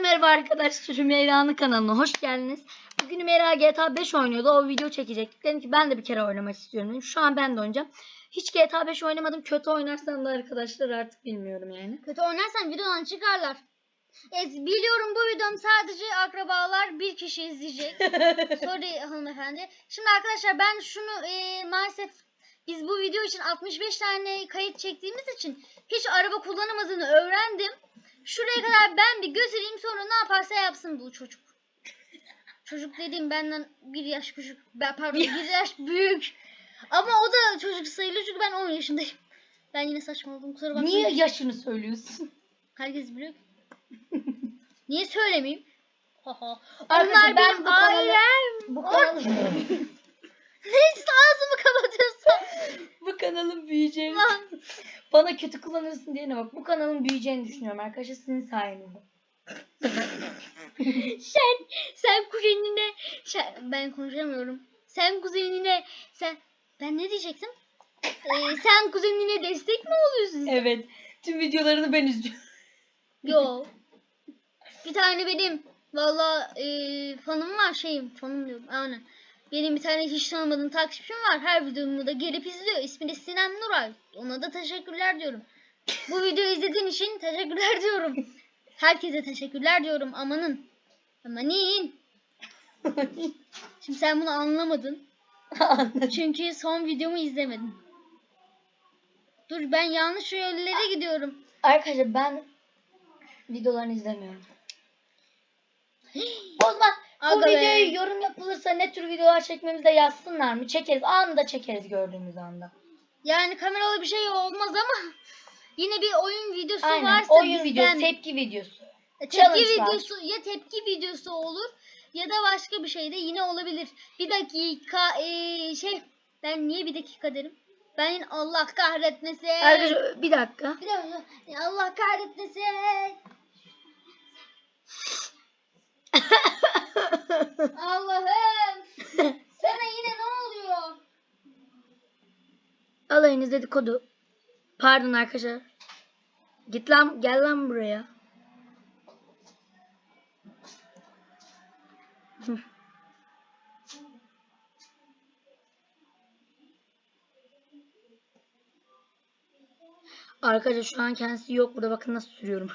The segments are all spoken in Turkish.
Herkese merhaba arkadaşlar. Hümeyra'nın kanalına hoş geldiniz. Bugün Hümeyra GTA 5 oynuyordu. O video çekecektik. Dedim ki ben de bir kere oynamak istiyorum. dedim. Şu an ben de oynayacağım. Hiç GTA 5 oynamadım. Kötü oynarsam da arkadaşlar artık bilmiyorum yani. Kötü oynarsan videodan çıkarlar. Evet, biliyorum bu videom sadece akrabalar bir kişi izleyecek. Sorry hanımefendi. Şimdi arkadaşlar ben şunu e, maalesef biz bu video için 65 tane kayıt çektiğimiz için hiç araba kullanamadığını öğrendim. Şuraya kadar ben bir götüreyim sonra ne yaparsa yapsın bu çocuk. Çocuk dediğim benden bir yaş küçük. Ben, pardon bir yaş büyük. Ama o da çocuk sayılır çünkü ben 10 yaşındayım. Ben yine saçmaladım kusura bakmayın. Niye yaşını söylüyorsun? Herkes biliyor. Niye söylemeyeyim? Haha. Arkadaşlar, Onlar ben benim bu kanalı- ailem. Bu kanalı, Neyse ağzımı kapatıyorsam. bu kanalın büyüyeceğini Lan. bana kötü kullanırsın diyene bak. Bu kanalın büyüyeceğini düşünüyorum arkadaşlar sizin sayenizde. sen sen kuzenine sen- ben konuşamıyorum. Sen kuzenine sen ben ne diyecektim? Ee, sen kuzenine destek mi oluyorsun? Evet. Tüm videolarını ben izliyorum. Yo. Bir tane benim valla e, fanım var şeyim fanım diyorum aynen. Benim bir tane hiç tanımadığım takipçim var. Her videomu da gelip izliyor. İsmi de Sinem Nuray. Ona da teşekkürler diyorum. Bu videoyu izlediğin için teşekkürler diyorum. Herkese teşekkürler diyorum. Amanın. Amanin. Şimdi sen bunu anlamadın. Çünkü son videomu izlemedin. Dur ben yanlış yönlere gidiyorum. Arkadaşlar ben videolarını izlemiyorum. O zaman bu Aga be. videoyu yorum yapılırsa ne tür videolar çekmemizi de yazsınlar mı? Çekeriz. Anında çekeriz gördüğümüz anda. Yani kameralı bir şey olmaz ama yine bir oyun videosu Aynen. varsa Oyun videosu, bizden tepki videosu. tepki challenge'lar. videosu ya tepki videosu olur ya da başka bir şey de yine olabilir. Bir dakika eee, şey ben niye bir dakika derim? Ben Allah kahretmesin. Arkadaşlar bir dakika. Bir dakika. Allah kahretmesin. Allah'ım. Sana yine ne oluyor? Alayınız dedikodu. Pardon arkadaşlar. Git lan gel lan buraya. Arkadaşlar şu an kendisi yok burada bakın nasıl sürüyorum.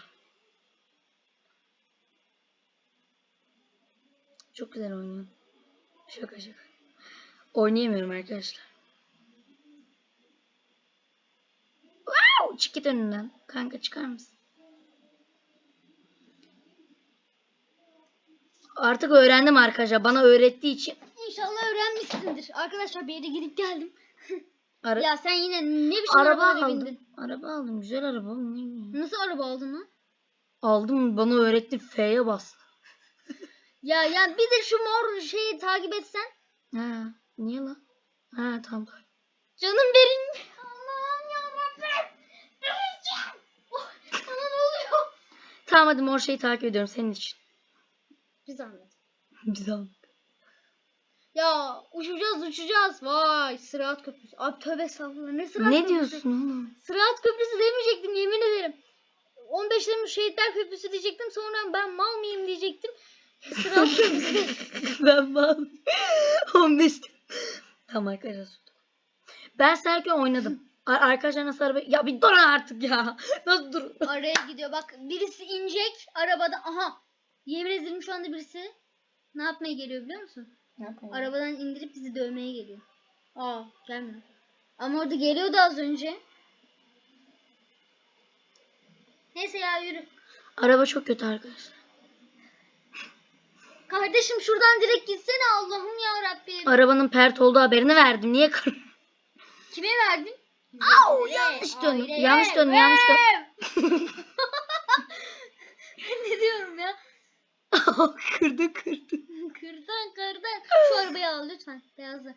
Çok güzel oynuyor. Şaka şaka. Oynayamıyorum arkadaşlar. Wow! Çık git önünden. Kanka çıkar mısın? Artık öğrendim arkadaşlar. Bana öğrettiği için. İnşallah öğrenmişsindir. Arkadaşlar bir yere gidip geldim. Ara- Ya sen yine ne biçim araba aldım. bindin? Araba aldım. Güzel araba. Nasıl araba aldın lan? Aldım. Bana öğretti. F'ye bas. Ya ya bir de şu mor şeyi takip etsen. Ha, niye lan? Ha tamam. Canım benim. Allah'ım yarabbim. Öleceğim. Oh, Bana ne oluyor? Tamam hadi mor şeyi takip ediyorum senin için. Bir zahmet. Güzel. Ya uçacağız uçacağız. Vay Sırat Köprüsü. Abi tövbe estağfurullah. Ne Sırat Ne Köprüsü? diyorsun oğlum? Sırat Köprüsü demeyecektim yemin ederim. 15 Temmuz Şehitler Köprüsü diyecektim. Sonra ben mal mıyım diyecektim. Ben ben 15 Tamam arkadaşlar. Ben Serkan oynadım. Ar- Arkadaşlar nasıl araba... Ya bir durun artık ya. Nasıl dur? Araya gidiyor. Bak birisi inecek arabada. Aha. Yemin ederim şu anda birisi ne yapmaya geliyor biliyor musun? Arabadan indirip bizi dövmeye geliyor. Aa gelmiyor. Ama orada geliyordu az önce. Neyse ya yürü. Araba çok kötü arkadaşlar. Kardeşim şuradan direkt gitsene Allah'ım ya Rabbim. Arabanın pert olduğu haberini verdim. Niye kır? Kime verdin? Au yanlış döndüm. Yanlış döndüm. Yanlış döndüm. ne diyorum ya? kırdı kırdı. Kırdın kırdın. Şu arabayı al lütfen. Beyazı.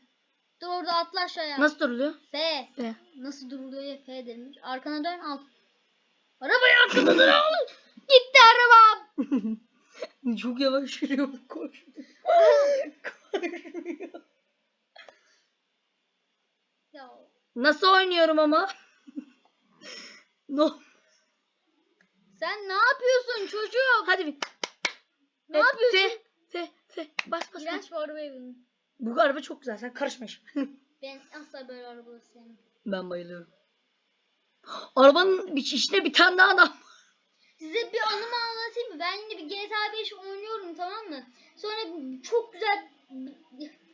Dur orada atla aşağıya. Nasıl duruluyor? F. Be. Nasıl duruluyor ya F denilmiş. Arkana dön al. Arabayı arkada dur al. Gitti arabam. Çok yavaş yürüyor. Koş. Ya. Nasıl oynuyorum ama? no. Sen ne yapıyorsun çocuk? Hadi bir. Ne F, yapıyorsun? F, F, F. Bas bas. İğrenç bir. Bu araba çok güzel. Sen karışma. Ben asla böyle arabaları sevmem. ben bayılıyorum. Arabanın içinde bir tane daha adam. Size bir anımı anlatayım mı? Ben yine bir GTA 5 oynuyorum tamam mı? Sonra çok güzel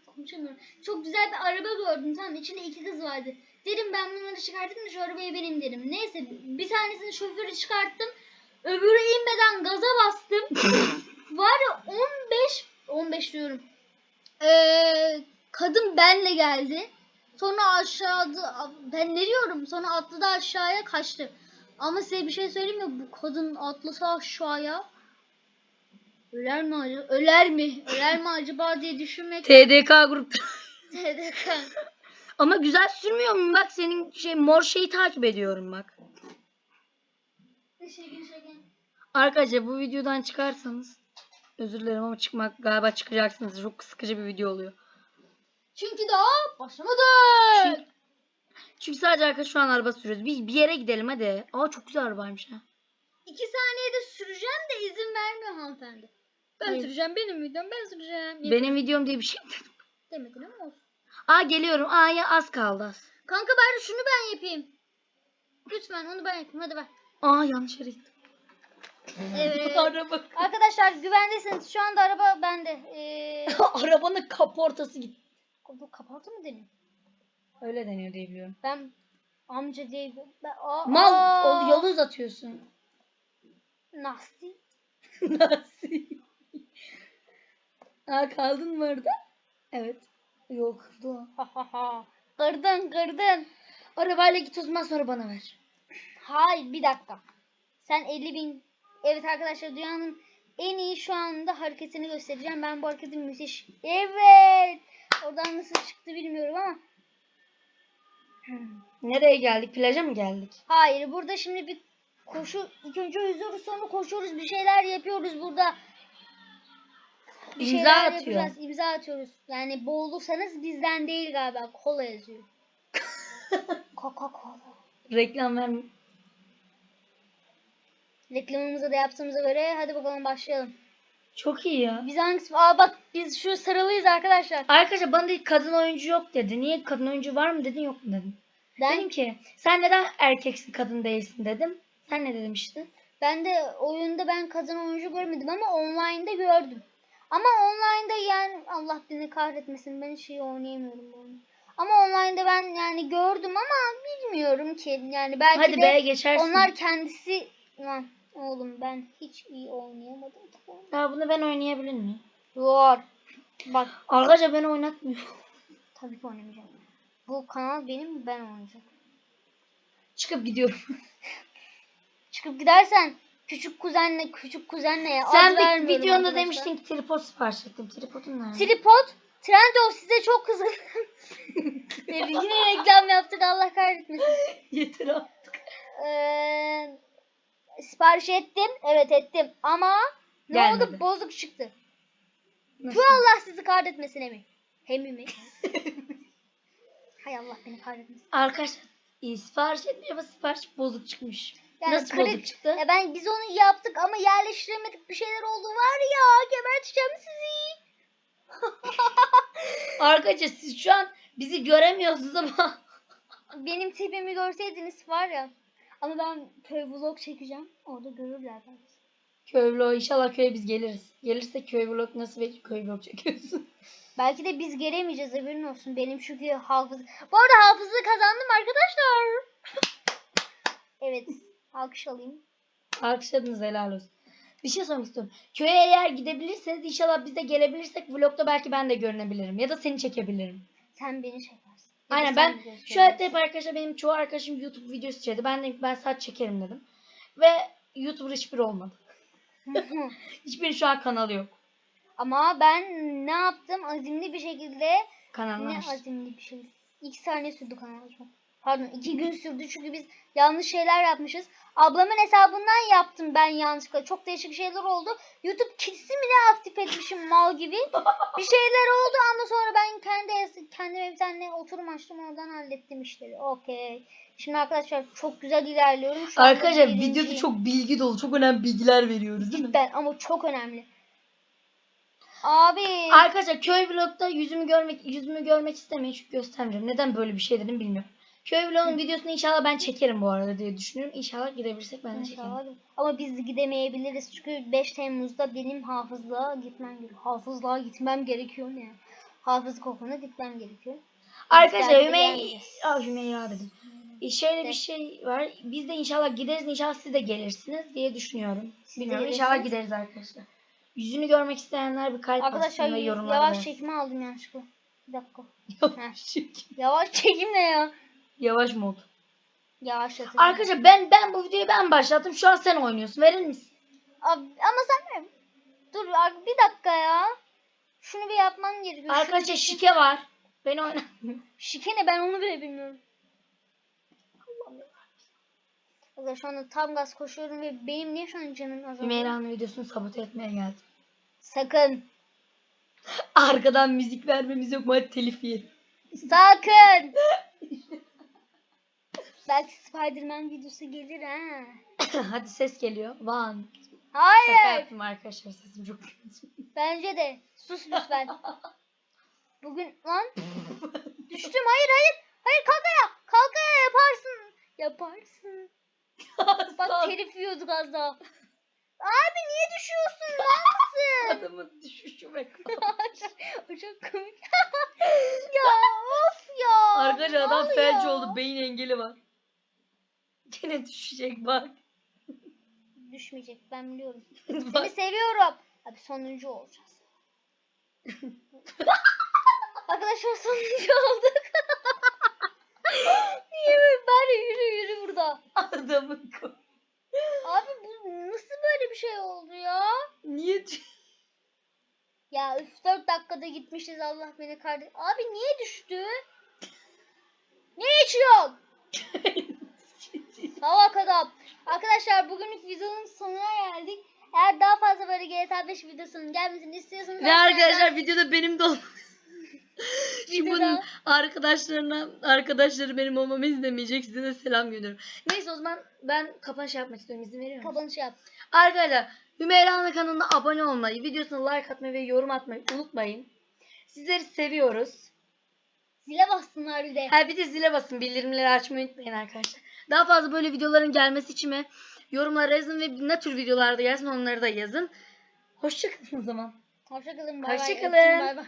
konuşamıyorum. Çok güzel bir araba gördüm tamam mı? İçinde iki kız vardı. Dedim ben bunları çıkartayım da şu arabaya benim dedim. Neyse bir tanesini şoförü çıkarttım. Öbürü inmeden gaza bastım. Var ya 15 15 diyorum. Ee, kadın benle geldi. Sonra aşağıda ben ne diyorum? Sonra atladı aşağıya kaçtı. Ama size bir şey söyleyeyim mi? Bu kadın atlasa aşağıya öler mi acaba? Öler mi? Öler mi acaba diye düşünmek TDK grupta. TDK. Ama güzel sürmüyor mu? Bak senin şey mor şeyi takip ediyorum bak. Teşekkür ederim. Arkadaşlar bu videodan çıkarsanız özür dilerim ama çıkmak galiba çıkacaksınız. Çok sıkıcı bir video oluyor. Çünkü daha başlamadı. Çünkü, çünkü sadece arkadaş şu an araba sürüyoruz. Bir, bir yere gidelim hadi. Aa çok güzel arabaymış ha. İki saniyede süreceğim de izin vermiyor hanımefendi. Ben Hayır. süreceğim benim videom ben süreceğim. Benim videom diye bir şey. Demedin ama olsun. Aa geliyorum. Aa ya az kaldı az. Kanka bari şunu ben yapayım. Lütfen onu ben yapayım hadi ver. Aa yanlış yere gittim. Evet. Araba. Arkadaşlar güvendesiniz. Şu anda araba bende. Ee, Arabanın kaportası gitti. bu kaporta mı deniyor? Öyle deniyor diye biliyorum. Ben amca diye ben, aa, Mal aa, yolu uzatıyorsun. Nasıl? Nasıl? Aa kaldın mı orada? Evet. Yol kırdı. Kırdın kırdın. Arabayla git o zaman sonra bana ver. Hayır bir dakika. Sen 50 bin. Evet arkadaşlar dünyanın en iyi şu anda hareketini göstereceğim. Ben bu hareketin müthiş. Evet. Oradan nasıl çıktı bilmiyorum ama. Nereye geldik? Plaja mı geldik? Hayır burada şimdi bir koşu. ilk önce yüzüyoruz sonra koşuyoruz. Bir şeyler yapıyoruz burada. Bir İmza şeyler atıyor. yapacağız. İmza atıyoruz. Yani boğulursanız bizden değil galiba. Kola yazıyor. Coca-Cola. Reklam ver. Reklamımızı da yaptığımıza göre hadi bakalım başlayalım. Çok iyi ya. Biz hangisi? Aa bak biz şu sarılıyız arkadaşlar. Arkadaşlar bana dedi kadın oyuncu yok dedi. Niye kadın oyuncu var mı dedin yok mu dedim. Ben Dedim ki sen neden erkeksin kadın değilsin dedim. Sen ne demiştin? ben de oyunda ben kadın oyuncu görmedim ama online'da gördüm. Ama online'da yani Allah beni kahretmesin ben hiç iyi oynayamıyorum bu oyunu. Ama online'da ben yani gördüm ama bilmiyorum ki yani belki Hadi de be geçersin. onlar kendisi lan oğlum ben hiç iyi oynayamadım bunu ben oynayabilir miyim? Var. Bak Arkadaşlar beni oynatmıyor. tabii ki oynamayacağım. Bu kanal benim ben oynayacağım. Çıkıp gidiyorum. Çıkıp gidersen küçük kuzenle küçük kuzenle Sen bir videonda arkadaşlar. demiştin ki tripod sipariş ettim. Tripodun nerede? Tripod Trendyol size çok kızgın. Yine reklam yaptık Allah kahretmesin. Yeter artık. Ee, sipariş ettim. Evet ettim. Ama ne Gelmedi. oldu? Bozuk çıktı. Nasıl? Bu Allah sizi kahretmesin Emi. Hemi mi? Hay Allah beni kahretmesin. Arkadaşlar iyi sipariş etmiş ama sipariş bozuk çıkmış. Yani Nasıl kırık- bozuk çıktı? Ya ben biz onu yaptık ama yerleştiremedik bir şeyler oldu var ya geberteceğim sizi. Arkadaşlar siz şu an bizi göremiyorsunuz ama Benim tipimi görseydiniz var ya. Ama ben köy vlog çekeceğim. Orada görürler belki. Köy vlog inşallah köye biz geliriz. Gelirse köy vlog nasıl bir köy vlog çekiyorsun? Belki de biz gelemeyeceğiz haberin olsun. Benim çünkü hafız... Bu arada hafızlığı kazandım arkadaşlar. evet. Alkış alayım. Alkışladınız helal olsun. Bir şey sormak istiyorum. Köye eğer gidebilirseniz inşallah biz de gelebilirsek vlogda belki ben de görünebilirim. Ya da seni çekebilirim. Sen beni çekersin. Ya Aynen ben şu hayatta hep arkadaşlar benim çoğu arkadaşım YouTube videosu çekti. Ben de ben saç çekerim dedim. Ve YouTuber hiçbiri olmadı. Hiçbirinin şu an kanalı yok. Ama ben ne yaptım? Azimli bir şekilde Kanalını ne açtım. azimli bir şey. İki saniye sürdü kanal açmak. Pardon iki gün sürdü çünkü biz yanlış şeyler yapmışız. Ablamın hesabından yaptım ben yanlışlıkla. Çok değişik şeyler oldu. YouTube Kids'i mi ne aktif etmişim mal gibi. Bir şeyler oldu ama sonra ben kendi kendime bir tane oturum açtım oradan hallettim işleri. Okey. Şimdi arkadaşlar çok güzel ilerliyorum. Şu Arkadaşlar videoda çok bilgi dolu, çok önemli bilgiler veriyoruz değil mi? Cidden ama çok önemli. Abi. Arkadaşlar köy vlogda yüzümü görmek yüzümü görmek istemeyin çünkü göstermeyeceğim. Neden böyle bir şey dedim bilmiyorum. Köy vlogun videosunu inşallah ben çekerim bu arada diye düşünüyorum. İnşallah gidebilirsek ben de çekerim. İnşallah. Ama biz gidemeyebiliriz çünkü 5 Temmuz'da benim hafızlığa gitmem gerekiyor. Hafızlığa gitmem gerekiyor ne? Hafız kokuna gitmem gerekiyor. Arkadaşlar gelmeyeceğiz. Aa, Hümeyra dedim. Şöyle bir şey var. Biz de inşallah gideriz. İnşallah siz de gelirsiniz diye düşünüyorum. Bilmiyorum. İnşallah gideriz arkadaşlar. Yüzünü görmek isteyenler bir kalp Arkadaşlar ve yorumlara yavaş yazsın. çekimi aldım yanlışlıkla. Bir dakika. Yavaş çekim. Yavaş çekim ne ya? Yavaş mod. Yavaşlatın. Arkadaşlar ben ben bu videoyu ben başlattım. Şu an sen oynuyorsun. Verir misin? Abi, ama sen de... Dur bir dakika ya. Şunu bir yapman gerekiyor. Arkadaşlar şike var. Beni oyna. Şike ne ben onu bile bilmiyorum. Arkadaşlar şu anda tam gaz koşuyorum ve benim niye şu an canım azalıyor? Hümeyra'nın videosunu sabote etmeye geldim. Sakın. Arkadan müzik vermemiz yok mu? Hadi telif yiyelim. Sakın. Belki Spider-Man videosu gelir ha. Hadi ses geliyor. Şaka Hayır. yaptım arkadaşlar. Sesim çok kötü. Bence de. Sus lütfen. Bugün lan düştüm. Hayır hayır. Hayır kalk ayağa. Kalk ayağa yaparsın. Yaparsın. Bak telif yiyorduk az daha. Abi niye düşüyorsun? Ne yapsın? Adamın düşüşü ve o çok komik. ya of ya. Arkadaşlar ne adam oluyor? felç oldu. Beyin engeli var. Gene düşecek bak. Düşmeyecek ben biliyorum. Bak. Seni seviyorum. Abi sonuncu olacağız. Arkadaşlar sonuncu olduk. Ben yürü yürü burada. Adamın ko- Abi bu nasıl böyle bir şey oldu ya? Niye Ya üf 4 dakikada gitmişiz Allah beni kardeş. Abi niye düştü? Ne içiyorsun? Salak adam. Arkadaşlar bugünlük videonun sonuna geldik. Eğer daha fazla böyle GTA 5 videosunun gelmesini istiyorsanız Ve arkadaşlar videoda benim de ol- Videoda- arkadaşlarına arkadaşları benim olmamı izlemeyecek. Size de selam gönderiyorum. Neyse o zaman ben kapanış yapmak istiyorum. İzin veriyor musun? kapanış yap. Arkadaşlar Hümeyra'nın kanalına abone olmayı, videosuna like atmayı ve yorum atmayı unutmayın. Sizleri seviyoruz. Zile bassınlar bir de. Ha bir de zile basın. Bildirimleri açmayı unutmayın arkadaşlar. Daha fazla böyle videoların gelmesi için mi yorumlara yazın ve ne tür videolarda gelsin onları da yazın. Hoşçakalın o zaman. Hoşçakalın. Bay bay. Hoşça kalın. Öptüm, Bay bay.